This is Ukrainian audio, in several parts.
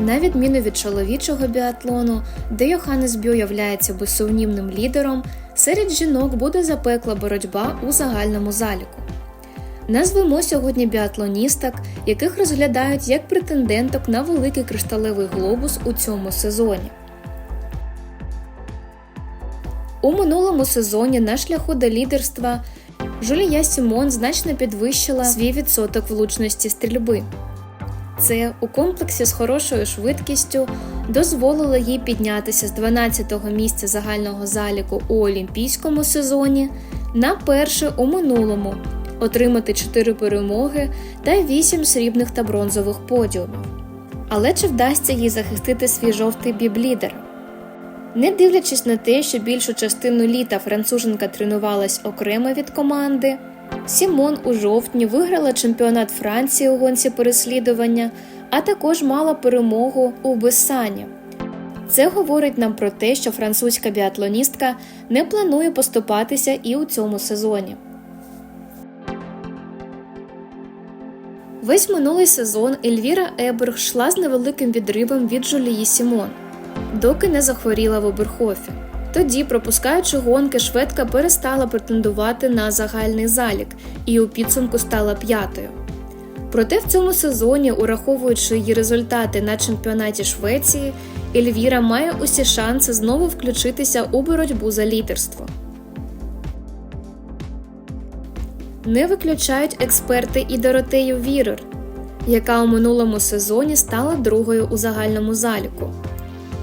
На відміну від чоловічого біатлону, де Йоханнес Бьо являється безсумнівним лідером, серед жінок буде запекла боротьба у загальному заліку. Назвемо сьогодні біатлоністок, яких розглядають як претенденток на великий кришталевий глобус у цьому сезоні. У минулому сезоні на шляху до лідерства Жулія Сімон значно підвищила свій відсоток влучності стрільби. Це у комплексі з хорошою швидкістю дозволило їй піднятися з 12-го місця загального заліку у олімпійському сезоні на перше у минулому, отримати 4 перемоги та 8 срібних та бронзових подіумів. Але чи вдасться їй захистити свій жовтий біблідер? Не дивлячись на те, що більшу частину літа француженка тренувалась окремо від команди, Сімон у жовтні виграла чемпіонат Франції у гонці переслідування, а також мала перемогу у Бесані. Це говорить нам про те, що французька біатлоністка не планує поступатися і у цьому сезоні. Весь минулий сезон Ельвіра Еберг йшла з невеликим відривом від Жулії Сімон, доки не захворіла в Оберхофі. Тоді, пропускаючи гонки, шведка перестала претендувати на загальний залік і у підсумку стала п'ятою. Проте в цьому сезоні, ураховуючи її результати на чемпіонаті Швеції, Ельвіра має усі шанси знову включитися у боротьбу за лідерство. Не виключають експерти і Доротею Вірер, яка у минулому сезоні стала другою у загальному заліку.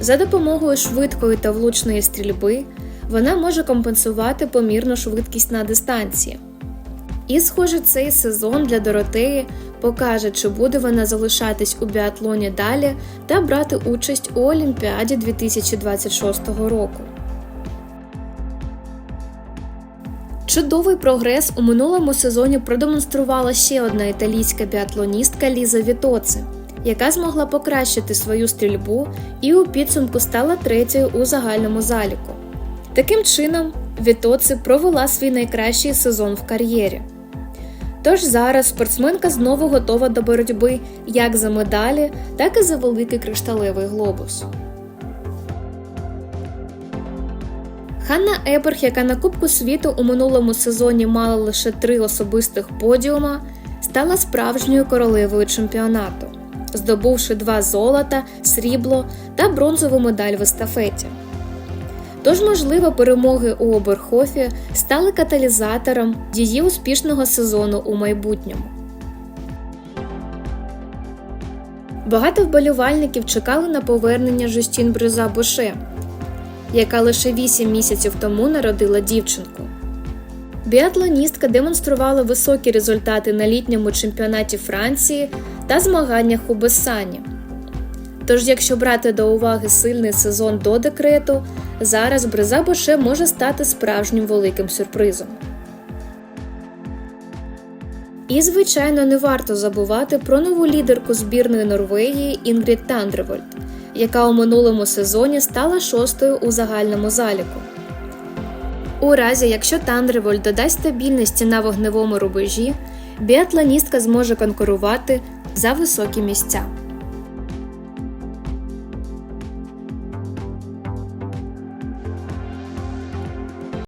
За допомогою швидкої та влучної стрільби вона може компенсувати помірну швидкість на дистанції. І, схоже, цей сезон для Доротеї покаже, чи буде вона залишатись у біатлоні далі та брати участь у Олімпіаді 2026 року. Чудовий прогрес у минулому сезоні продемонструвала ще одна італійська біатлоністка Ліза Вітоци, яка змогла покращити свою стрільбу і у підсумку стала третьою у загальному заліку. Таким чином, Вітоци провела свій найкращий сезон в кар'єрі. Тож зараз спортсменка знову готова до боротьби як за медалі, так і за великий кришталевий глобус. Ханна Еберг, яка на Кубку світу у минулому сезоні мала лише три особистих подіума, стала справжньою королевою чемпіонату, здобувши два золота, срібло та бронзову медаль в естафеті. Тож, можливо, перемоги у Оберхофі стали каталізатором її успішного сезону у майбутньому. Багато вболівальників чекали на повернення Жустін Брюза Боше, яка лише 8 місяців тому народила дівчинку. Біатлоністка демонструвала високі результати на літньому чемпіонаті Франції та змаганнях у Бессані. Тож, якщо брати до уваги сильний сезон до декрету, зараз Бриза Боше може стати справжнім великим сюрпризом. І, звичайно, не варто забувати про нову лідерку збірної Норвегії Інгрід Тандревольд, яка у минулому сезоні стала шостою у загальному заліку. У разі, якщо Тандревольд додасть стабільності на вогневому рубежі, біатлоністка зможе конкурувати за високі місця.